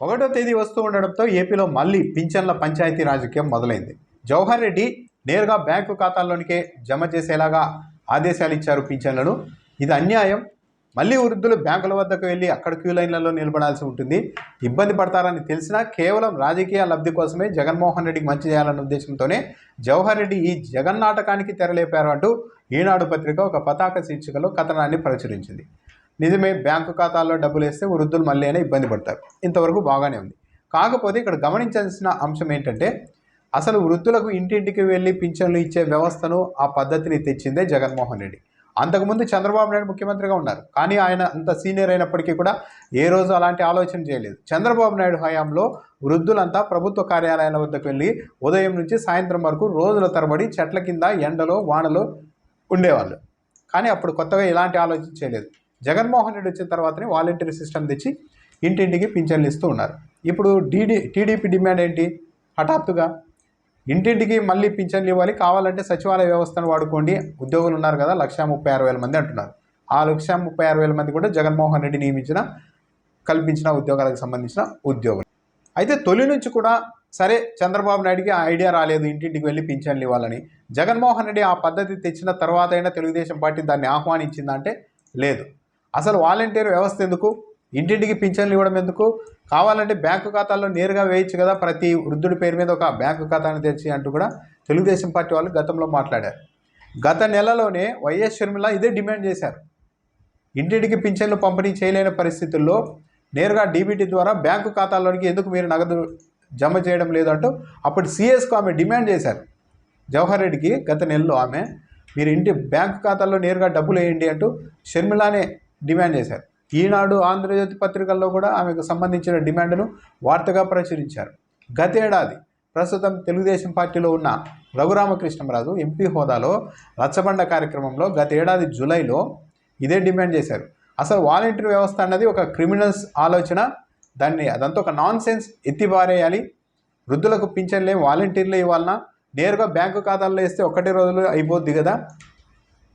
ఒకటో తేదీ వస్తూ ఉండడంతో ఏపీలో మళ్ళీ పింఛన్ల పంచాయతీ రాజకీయం మొదలైంది. జవహర్ రెడ్డి నేరుగా బ్యాంకు ఖాతాల్లోనికే జమ చేసేలాగా ఆదేశాలు ఇచ్చారు పింఛన్లను. ఇది అన్యాయం. మళ్ళీ వృద్ధులు బ్యాంకుల వద్దకు వెళ్ళి అక్కడ క్యూ లైన్లలో నిలబడాల్సి ఉంటుంది. ఇబ్బంది పడతారని తెలిసినా కేవలం రాజకీయ లబ్ధి కోసమే జగన్మోహన్ రెడ్డికి మంచి చేయాలన్న ఉద్దేశంతోనే జవహర్ రెడ్డి ఈ జగన్ నాటకానికి తెరలేపారు అంటూ ఈనాడు పత్రిక ఒక పతాక శీర్షికలో కథనాన్ని ప్రచురించింది. నిజమే బ్యాంకు ఖాతాల్లో డబ్బులు వేస్తే వృద్ధులు మళ్ళీ అయినా ఇబ్బంది పడతారు. ఇంతవరకు బాగానే ఉంది. కాకపోతే ఇక్కడ గమనించాల్సిన అంశం ఏంటంటే అసలు వృద్ధులకు ఇంటింటికి వెళ్ళి పింఛన్లు ఇచ్చే వ్యవస్థను ఆ పద్ధతిని తెచ్చిందే జగన్మోహన్ రెడ్డి. అంతకుముందు చంద్రబాబు నాయుడు ముఖ్యమంత్రిగా ఉన్నారు. కానీ ఆయన అంత సీనియర్ అయినప్పటికీ కూడా ఏ రోజు అలాంటి ఆలోచన చేయలేదు. చంద్రబాబు నాయుడు హయాంలో వృద్ధులంతా ప్రభుత్వ కార్యాలయాల వద్దకు వెళ్ళి ఉదయం నుంచి సాయంత్రం వరకు రోజుల తరబడి చెట్ల కింద ఎండలో వానలో ఉండేవాళ్ళు. కానీ అప్పుడు కొత్తగా ఎలాంటి ఆలోచన చేయలేదు. జగన్మోహన్ రెడ్డి వచ్చిన తర్వాతనే వాలంటీర్ సిస్టమ్ తెచ్చి ఇంటింటికి పింఛన్లు ఇస్తూ ఉన్నారు. ఇప్పుడు డీడీ టీడీపీ డిమాండ్ ఏంటి? హఠాత్తుగా ఇంటింటికి మళ్ళీ పింఛన్లు ఇవ్వాలి కావాలంటే సచివాలయ వ్యవస్థను వాడుకోండి. ఉద్యోగులు ఉన్నారు కదా లక్షా ముప్పై ఆరు వేల మంది అంటున్నారు. ఆ లక్షా ముప్పై ఆరు వేల మంది కూడా జగన్మోహన్ రెడ్డి నియమించిన కల్పించిన ఉద్యోగాలకు సంబంధించిన ఉద్యోగులు. అయితే తొలి నుంచి కూడా సరే చంద్రబాబు నాయుడికి ఆ ఐడియా రాలేదు ఇంటింటికి వెళ్ళి పింఛన్లు ఇవ్వాలని. జగన్మోహన్ రెడ్డి ఆ పద్ధతి తెచ్చిన తర్వాత అయినా తెలుగుదేశం పార్టీ దాన్ని ఆహ్వానించిందంటే లేదు. అసలు వాలంటీర్ వ్యవస్థ ఎందుకు? ఇంటింటికి పింఛన్లు ఇవ్వడం ఎందుకు? కావాలంటే బ్యాంకు ఖాతాల్లో నేరుగా వేయచ్చు కదా ప్రతి వృద్ధుడి పేరు మీద ఒక బ్యాంకు ఖాతాను తెరిచి అంటూ కూడా తెలుగుదేశం పార్టీ వాళ్ళు గతంలో మాట్లాడారు. గత నెలలోనే వైఎస్ షర్మిల ఇదే డిమాండ్ చేశారు. ఇంటింటికి పింఛన్లు పంపిణీ చేయలేని పరిస్థితుల్లో నేరుగా డీబీటీ ద్వారా బ్యాంకు ఖాతాల్లోనికి ఎందుకు మీరు నగదు జమ చేయడం లేదు అంటూ అప్పుడు సిఎస్కు ఆమె డిమాండ్ చేశారు. జవహర్ రెడ్డికి గత నెలలో ఆమె మీరు ఇంటి బ్యాంకు ఖాతాల్లో నేరుగా డబ్బులు వేయండి అంటూ షర్మిలానే డిమాండ్ చేశారు. ఈనాడు ఆంధ్రజ్యోతి పత్రికల్లో కూడా ఆమెకు సంబంధించిన డిమాండ్ను వార్తగా ప్రచురించారు గతేడాది ప్రస్తుతం తెలుగుదేశం పార్టీలో ఉన్న రఘురామకృష్ణరాజు ఎంపీ హోదాలో రచ్చబండ కార్యక్రమంలో గత ఏడాది జూలైలో ఇదే డిమాండ్ చేశారు. అసలు వాలంటీర్ వ్యవస్థ అన్నది ఒక క్రిమినల్స్ ఆలోచన దాన్ని అదంతా ఒక నాన్ సెన్స్ ఎత్తిపారేయాలి వృద్ధులకు పింఛన్లే వాలంటీర్లు ఇవ్వాలన్నా నేరుగా బ్యాంకు ఖాతాల్లో వేస్తే ఒకటి రోజులు అయిపోద్ది కదా.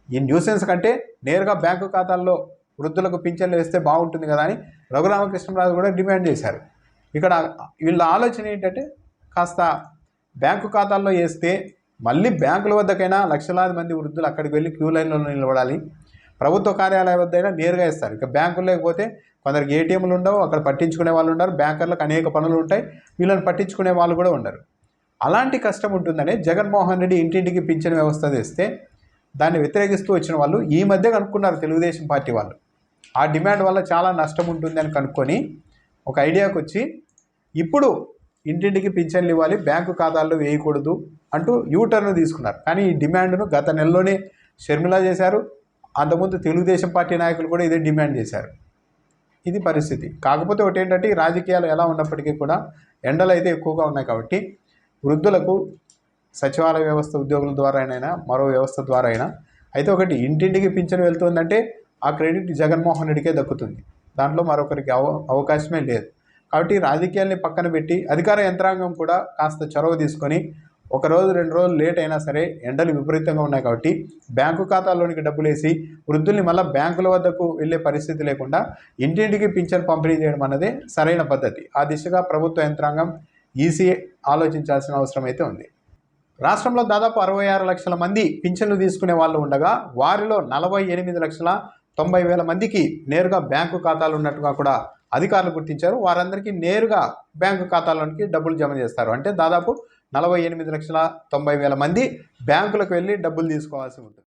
ఈ న్యూసెన్స్ కంటే నేరుగా బ్యాంకు ఖాతాల్లో వృద్ధులకు పింఛన్లు వేస్తే బాగుంటుంది కదా అని రఘురామకృష్ణరాజు కూడా డిమాండ్ చేశారు. ఇక్కడ వీళ్ళ ఆలోచన ఏంటంటే కాస్త బ్యాంకు ఖాతాల్లో వేస్తే మళ్ళీ బ్యాంకుల వద్దకైనా లక్షలాది మంది వృద్ధులు అక్కడికి వెళ్ళి క్యూ లైన్లో నిలబడాలి. ప్రభుత్వ కార్యాలయ వద్దైనా నేరుగా ఇస్తారు ఇక బ్యాంకులు లేకపోతే కొందరికి ఏటీఎంలు ఉండవు అక్కడ పట్టించుకునే వాళ్ళు ఉండరు బ్యాంకర్లకు అనేక పనులు ఉంటాయి వీళ్ళని పట్టించుకునే వాళ్ళు కూడా ఉండరు. అలాంటి కష్టం ఉంటుందని జగన్మోహన్ రెడ్డి ఇంటింటికి పింఛన్ వ్యవస్థ తెస్తే దాన్ని వ్యతిరేకిస్తూ వచ్చిన వాళ్ళు ఈ మధ్య కనుక్కున్నారు తెలుగుదేశం పార్టీ వాళ్ళు. ఆ డిమాండ్ వల్ల చాలా నష్టం ఉంటుంది అని కనుక్కొని ఒక ఐడియాకి వచ్చి ఇప్పుడు ఇంటింటికి పింఛన్లు ఇవ్వాలి బ్యాంకు ఖాతాల్లో వేయకూడదు అంటూ యూటర్న్ తీసుకున్నారు. కానీ ఈ డిమాండ్ను గత నెలలోనే షర్మిల చేశారు. అంతకుముందు తెలుగుదేశం పార్టీ నాయకులు కూడా ఇదే డిమాండ్ చేశారు. ఇది పరిస్థితి. కాకపోతే ఒకటి ఏంటంటే రాజకీయాలు ఎలా ఉన్నప్పటికీ కూడా ఎండలు అయితే ఎక్కువగా ఉన్నాయి కాబట్టి వృద్ధులకు సచివాలయ వ్యవస్థ ఉద్యోగుల ద్వారా అయినా మరో వ్యవస్థ ద్వారా అయినా అయితే ఒకటి ఇంటింటికి పింఛను వెళ్తుందంటే ఆ క్రెడిట్ జగన్మోహన్ రెడ్డికే దక్కుతుంది. దాంట్లో మరొకరికి అవ అవకాశమే లేదు. కాబట్టి రాజకీయాల్ని పక్కన పెట్టి అధికార యంత్రాంగం కూడా కాస్త చొరవ తీసుకొని ఒక రోజు రెండు రోజులు లేట్ అయినా సరే ఎండలు విపరీతంగా ఉన్నాయి కాబట్టి బ్యాంకు ఖాతాల్లోనికి డబ్బులు వేసి వృద్ధుల్ని మళ్ళీ బ్యాంకుల వద్దకు వెళ్ళే పరిస్థితి లేకుండా ఇంటింటికి పింఛన్ పంపిణీ చేయడం అన్నదే సరైన పద్ధతి. ఆ దిశగా ప్రభుత్వ యంత్రాంగం ఈసీ ఆలోచించాల్సిన అవసరం అయితే ఉంది. రాష్ట్రంలో దాదాపు అరవై ఆరు లక్షల మంది పింఛన్లు తీసుకునే వాళ్ళు ఉండగా వారిలో నలభై ఎనిమిది లక్షల తొంభై వేల మందికి నేరుగా బ్యాంకు ఖాతాలు ఉన్నట్టుగా కూడా అధికారులు గుర్తించారు. వారందరికీ నేరుగా బ్యాంకు ఖాతాలోనికి డబ్బులు జమ చేస్తారు. అంటే దాదాపు నలభై ఎనిమిది లక్షల తొంభై వేల మంది బ్యాంకులకు వెళ్ళి డబ్బులు తీసుకోవాల్సి ఉంటుంది.